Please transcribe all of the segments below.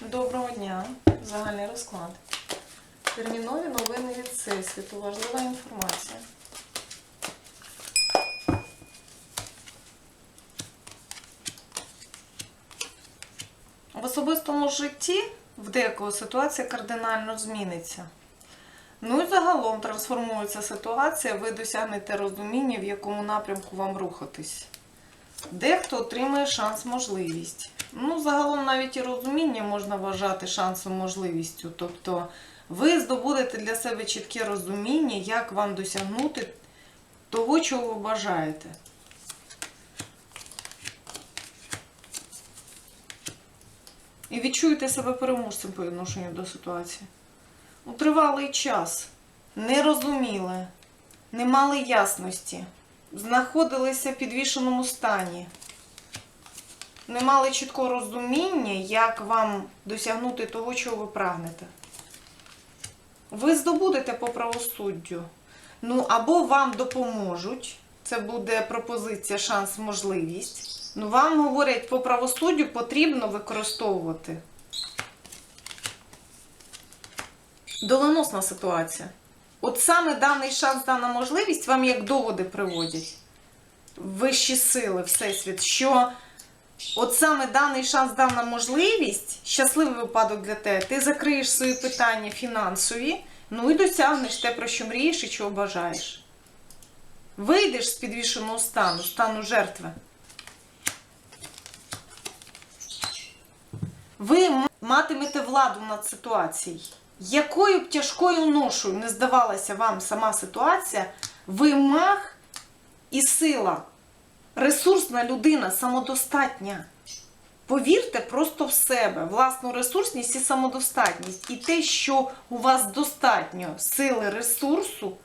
Доброго дня. Загальний розклад. Термінові новини від Всесвіту. Важлива інформація. В особистому житті в декого ситуація кардинально зміниться. Ну і загалом трансформується ситуація, ви досягнете розуміння, в якому напрямку вам рухатись. Дехто отримає шанс, можливість. Ну, загалом навіть і розуміння можна вважати шансом, можливістю. Тобто ви здобудете для себе чітке розуміння, як вам досягнути того, чого ви бажаєте. І відчуєте себе переможцем по відношенню до ситуації. У тривалий час не розуміли, не мали ясності, знаходилися в підвішеному стані, не мали чіткого розуміння, як вам досягнути того, чого ви прагнете. Ви здобудете по правосуддю. Ну, або вам допоможуть. Це буде пропозиція, шанс, можливість. Ну, вам говорять, по правосуддю потрібно використовувати. Доленосна ситуація. От саме даний шанс, дана можливість вам як доводи приводять. Вищі сили, Всесвіт, що от саме даний шанс, дана можливість, щасливий випадок для тебе, ти закриєш свої питання фінансові, ну і досягнеш те, про що мрієш і чого бажаєш. Вийдеш з підвішеного стану, стану жертви. Ви матимете владу над ситуацією. Якою б тяжкою ношою не здавалася вам сама ситуація, ви маг і сила, ресурсна людина, самодостатня. Повірте просто в себе, власну ресурсність і самодостатність. І те, що у вас достатньо сили, ресурсу,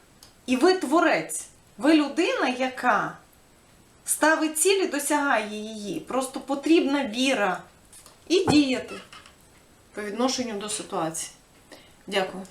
і ви творець. Ви людина, яка ставить цілі, досягає її. Просто потрібна віра і діяти по відношенню до ситуації. Дякую.